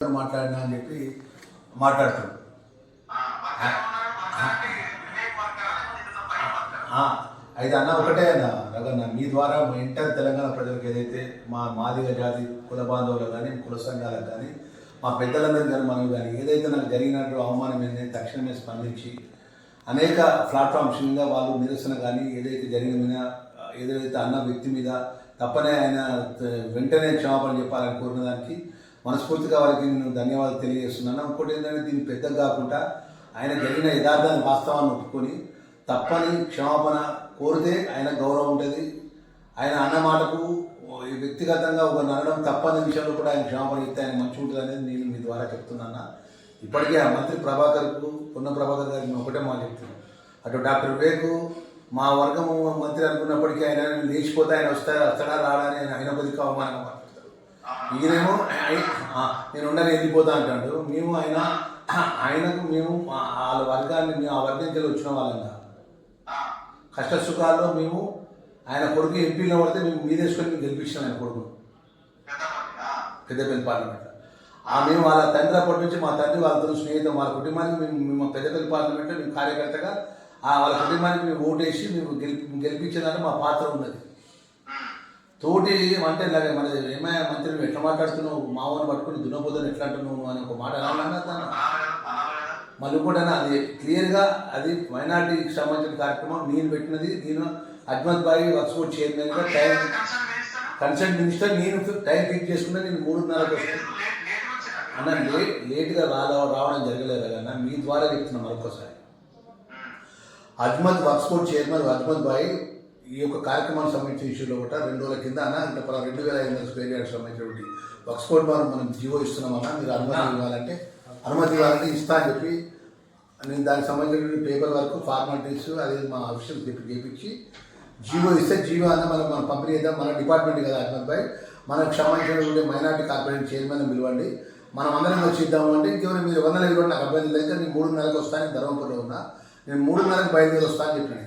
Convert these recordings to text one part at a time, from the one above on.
మాట్లాడినా అని చెప్పి మాట్లాడుతున్నాడు అయితే అన్న ఒకటే అన్న రగన్న మీ ద్వారా మా ఇంటర్ తెలంగాణ ప్రజలకు ఏదైతే మా మాదిగ జాతి కుల బాంధవులకు కానీ కుల సంఘాలకు కానీ మా పెద్దలందరూ కానీ మనం కానీ ఏదైతే నాకు జరిగినట్టు అవమానం ఏంటంటే తక్షణమే స్పందించి అనేక ప్లాట్ఫామ్స్ మీద వాళ్ళు నిరసన కానీ ఏదైతే జరిగిన మీద ఏదైతే అన్న వ్యక్తి మీద తప్పనే ఆయన వెంటనే క్షమాపణ చెప్పాలని కోరిన దానికి మనస్ఫూర్తిగా వారికి నేను ధన్యవాదాలు తెలియజేస్తున్నాను. ఇంకోటి ఏంటంటే దీన్ని పెద్దగా కాకుండా ఆయన జరిగిన యథార్థాన్ని వాస్తవాన్ని ఒప్పుకొని తప్పని క్షమాపణ కోరితే ఆయన గౌరవం ఉంటుంది. ఆయన అన్న మాటకు ఈ వ్యక్తిగతంగా ఒక నడడం తప్పని విషయంలో కూడా ఆయన క్షమాపణ ఇస్తే ఆయన మంచి ఉంటుంది అనేది నేను మీ ద్వారా చెప్తున్నాను. ఇప్పటికే ఆ మంత్రి ప్రభాకర్కు పొన్న ప్రభాకర్ గారికి నేను ఒకటే మాట చెప్తున్నాను. అటు డాక్టర్ వివేక్ మా వర్గము మంత్రి అనుకున్నప్పటికీ ఆయన లేచిపోతే ఆయన వస్తారా వస్తాడా రాడా అని ఆయన ఆయన కొద్దిగా ఈయనేమో ఆయ- నేను ఉండని వెళ్ళిపోతా అంటాడు. మేము ఆయన ఆయనకు మేము మా- వాళ్ళ వర్గాన్ని మేము ఆ వర్గం కింద వచ్చిన వాళ్ళంగా కష్ట సుఖాల్లో మేము ఆయన కొడుకు ఎంపీలో పడితే మేము మీదేసుకొని మేము గెలిపించాం ఆయన కొడుకు పెద్దపల్లి పార్లమెంట్ ఆ మేము వాళ్ళ తండ్రి అప్పటి నుంచి మా తండ్రి వాళ్ళతో స్నేహితం వాళ్ళ కుటుంబానికి మేము మేము పెద్దపల్లి పార్లమెంట్లో మేము కార్యకర్తగా ఆ వాళ్ళ కుటుంబానికి మేము ఓటేసి మేము గెలిపి గెలిపించేదాన్ని మా పాత్ర ఉన్నది. తోటి అంటే ఇలాగ మన ఏమయ్యా మంత్రి నువ్వు ఎట్లా మాట్లాడుతున్నావు? మావని పట్టుకుని దున్నపోదని ఎట్లా అంటున్నావు అని ఒక మాట అనాలన్నా దాన్ని మళ్ళీ కూడా అది క్లియర్గా అది మైనార్టీకి సంబంధించిన కార్యక్రమం. నేను పెట్టినది నేను అజ్మత్ బాయి వర్క్స్పోర్ట్ చైర్మన్గా టైం కన్సల్ట్ మినిస్టర్ నేను టైం ఫిక్స్ చేసుకున్నా నేను మూడున్నరకు అన్న లేట్ లేట్గా రాల రావడం జరగలేదు కదా మీ ద్వారా చెప్తున్నా మరొకసారి అజ్మత్ వర్క్స్పోర్ట్ చైర్మన్ అజ్మత్ బాయ్ ఈ యొక్క కార్యక్రమానికి సంబంధించిన ఇష్యూలో కూడా రెండు రోజుల కింద అన్న అంటే పలా రెండు వేల ఐదు వందల స్క్వేర్ యార్డ్స్ సంబంధించినటువంటి వర్క్స్పోర్ట్ ద్వారా మనం జీవో ఇస్తున్నామన్నా మీరు అనుమతి ఇవ్వాలంటే అనుమతి ఇవ్వాలంటే ఇస్తా అని చెప్పి నేను దానికి సంబంధించిన పేపర్ వర్క్ ఫార్మాలిటీస్ అదే మా ఆఫీషియల్ చెప్పి చేపించి జీవో ఇస్తే జీవో అన్న మనం మనం పంపిణీ చేద్దాం మన డిపార్ట్మెంట్ కదా అహ్మద్ భాయ్. మనకు సంబంధించినటువంటి మైనార్టీ కార్పొరేషన్ చైర్మన్ పిలవండి. మనం అందరం వచ్చి ఇద్దాము అంటే ఇంకెవరు మీరు వందల ఇవ్వండి నాకు అభ్యర్థులు అయితే నేను మూడున్నరకు వస్తాను ధర్మపురంలో ఉన్నా. నేను మూడున్నరకు బయలుదేరి వస్తాను చెప్పిన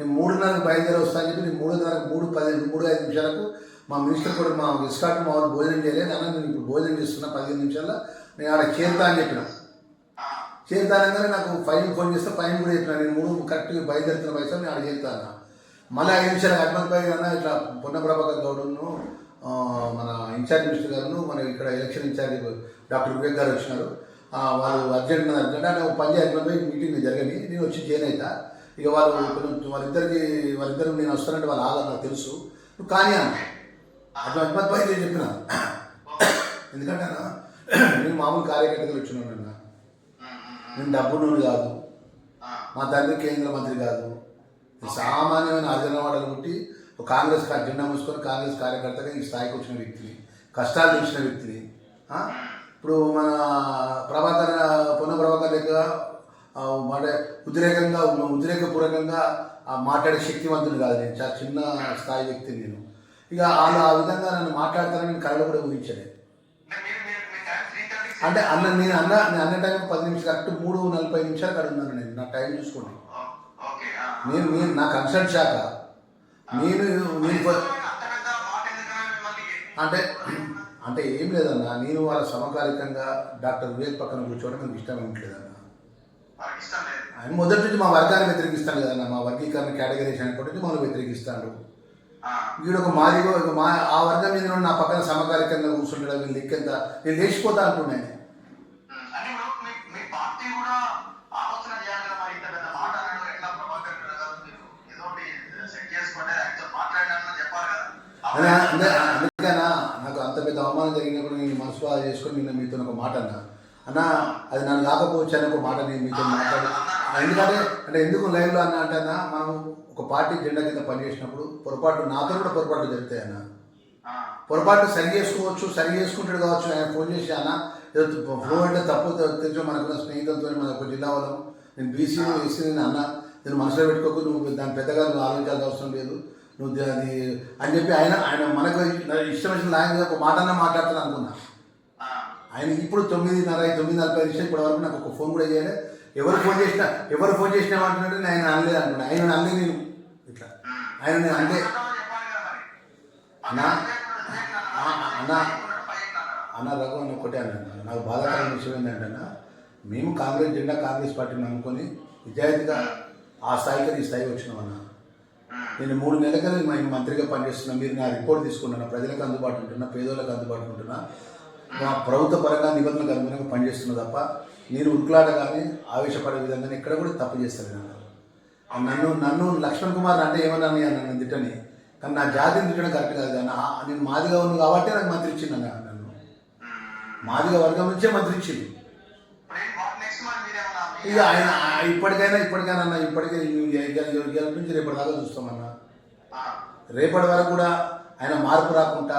నేను. మూడున్నరకు బయలుదేరి వస్తాను చెప్పి నేను మూడున్నరకు మూడు పది మూడు ఐదు నిమిషాలకు మా మినిస్టర్ కూడా మా విస్కాట్ మా వాళ్ళు భోజనం చేయలేదు. అన్న నేను ఇప్పుడు భోజనం చేస్తున్నా పదిహేను నిమిషాల్లో. నేను ఆడ చేరుతా అని చెప్పిన. చేరుతానగానే నాకు ఫైన్ ఫోన్ చేస్తే ఫైన్ కూడా చెప్పిన. నేను మూడు కరెక్ట్గా బయలుదేరుతున్న పైసలు నేను ఆడ చేరుతా అన్న. మళ్ళీ ఐదు నిమిషాలు హనుమంత్ పై అన్న ఇట్లా పొన్నప్రభాకర్ గౌడ్ను మన ఇన్ఛార్జ్ మినిస్టర్ గారును మన ఇక్కడ ఎలక్షన్ ఇన్ఛార్జ్ డాక్టర్ వివేక్ గారు వచ్చినారు. వాళ్ళు అర్జెంట్ అర్జెంట్ అంటే ఒక పని హనుమంత్ భాయ్ మీటింగ్ జరగని నేను వచ్చి జాయిన్ ఇక వాళ్ళు కొంచెం వాళ్ళిద్దరికి వాళ్ళిద్దరు నేను వస్తానంటే వాళ్ళు ఆగా నాకు తెలుసు. నువ్వు కానీ అన్న. అట్లా హనుమంత్ భాయ్ నేను చెప్పిన. ఎందుకంటే నేను మామూలు కార్యకర్తలు వచ్చినాను అన్న. నేను డబ్బున్నోడు కాదు. మా తండ్రి కేంద్ర మంత్రి కాదు. సామాన్యమైన అర్జనవాడలు పుట్టి ఒక కాంగ్రెస్ కా- జెండా మూసుకొని కాంగ్రెస్ కార్యకర్తగా ఈ స్థాయికి వచ్చిన వ్యక్తిని కష్టాలు తెలిసిన వ్యక్తిని ఇప్పుడు మన ప్రభాకర్ పొన్న ప్రభాకర్ దగ్గర అంటే ఉద్రేకంగా ఉద్రేకపూర్వకంగా మాట్లాడే శక్తివంతుడు కాదు నేను. చాలా చిన్న స్థాయి వ్యక్తి నేను. ఇక వాళ్ళు ఆ విధంగా నన్ను మాట్లాడతానని నేను కళలో కూడా ఊహించలేదు. అంటే అన్న నేను అన్న నేను అన్న టైం పది నిమిషాలు కరెక్ట్ మూడు నలభై నిమిషాలు అక్కడ ఉన్నాను నేను. నా టైం చూసుకోండి. నేను నేను నా కన్సల్ట్ శాఖ. నేను నేను అంటే అంటే ఏం లేదన్న నేను వాళ్ళ సమకాలికంగా డాక్టర్ వివేక్ పక్కన కూర్చోవడం నాకు ఇష్టం ఉండలేదన్న లేదన్నా. మొదటి నుంచి మా వర్గాన్ని వ్యతిరేకిస్తాను కదన్న మా వర్గీకరణ కేటగిరీషన్ అనుకుంటే మమ్మల్ని వ్యతిరేకిస్తాడు. వీడు ఒక మాదిగో ఒక మా ఆ వర్గం మీద నా పక్కన సమకాలికంగా కూర్చుంటాడు వీళ్ళు లెక్కెంత నేను లేచిపోతా అంటున్నాను అందుకనా నాకు అంత పెద్ద అవమానం జరిగినప్పుడు నేను మనసు చేసుకొని నిన్న మీతో ఒక మాట అన్నా. అన్న అది నన్ను కాకపోవచ్చు అని ఒక మాట నేను మీతో మాట్లాడి ఎందుకంటే అంటే ఎందుకు లైవ్లో అన్న అంటే అన్న మనం ఒక పార్టీ జెండా కింద పనిచేసినప్పుడు పొరపాటు నాతో కూడా పొరపాట్లు జరుగుతాయి అన్న. పొరపాటు సరి చేసుకోవచ్చు సరి చేసుకుంటాడు కావచ్చు ఆయన ఫోన్ చేసి అన్న ఏదో ఫ్లో అంటే తప్పు తెలుసు మనకున్న స్నేహితులతో మన ఒక జిల్లా వాళ్ళం. నేను బీసీని ఎస్సీని అన్న నేను మనసులో పెట్టుకోకు నువ్వు దాని పెద్దగా నువ్వు ఆలోచించాల్సిన అవసరం లేదు. నువ్వు అది అని చెప్పి ఆయన ఆయన మనకు ఇష్టం వచ్చిన లాంగ్వేజ్ ఒక మాట అన్న మాట్లాడతాను అనుకున్నా. ఆయన ఇప్పుడు తొమ్మిదిన్నర తొమ్మిది నలభై నిమిషాలు ఇప్పటి వరకు నాకు ఒక ఫోన్ కూడా చేయలే. ఎవరు ఫోన్ చేసినా ఎవరు ఫోన్ చేసినా అంటున్నాడు నేను ఆయన అనలేదు అనుకున్నా. ఆయన అనలేదు నేను. ఇట్లా. ఆయన నేను అంటే అన్నా అన్నా అన్న రఘు అని ఒకటే అన్నాను నాకు బాధాకరమైన విషయం ఏంటంటే మేము కాంగ్రెస్ జెండా కాంగ్రెస్ పార్టీని అనుకొని విద్యార్థిగా ఆ స్థాయికి ఈ స్థాయికి వచ్చినామన్న. నేను మూడు నెలల క్రితం మేము మంత్రిగా పనిచేస్తున్నా. మీరు నా రిపోర్ట్ తీసుకున్నాను ప్రజలకు అందుబాటు ఉంటున్నా పేదోళ్ళకి అందుబాటు ఉంటున్నా. మా ప్రభుత్వ పరంగా నిబంధనలకు అనుగుణంగా పనిచేస్తున్నా తప్ప నేను ఉరుకులాట కానీ ఆవేశపడే విధంగా ఎక్కడ కూడా తప్పు చేస్తాను నేను నన్ను నన్ను లక్ష్మణ్ కుమార్ అంటే ఏమన్నా నన్ను తిట్టని కానీ నా జాతిని తిట్టడం కరెక్ట్ కాదు కానీ నేను మాదిగా ఉంది కాబట్టి నాకు మంత్రి ఇచ్చింది అన్న నన్ను. మాదిగా వర్గం నుంచే మంత్రి ఇచ్చింది ఇక ఆయన ఇప్పటికైనా ఇప్పటికైనా అన్న ఇప్పటికే యోగ్యాల నుంచి రేపటి దాకా చూస్తామన్నా రేపటి వరకు కూడా ఆయన మార్పు రాకుండా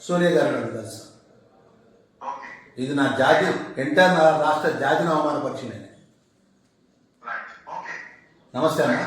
సోనియా గారి గారిని కలుస్తా ఓకే. ఇది నా జాతి ఎంటర్ నా రాష్ట్ర జాతిని అవమానపరిచింది నమస్తే అన్న.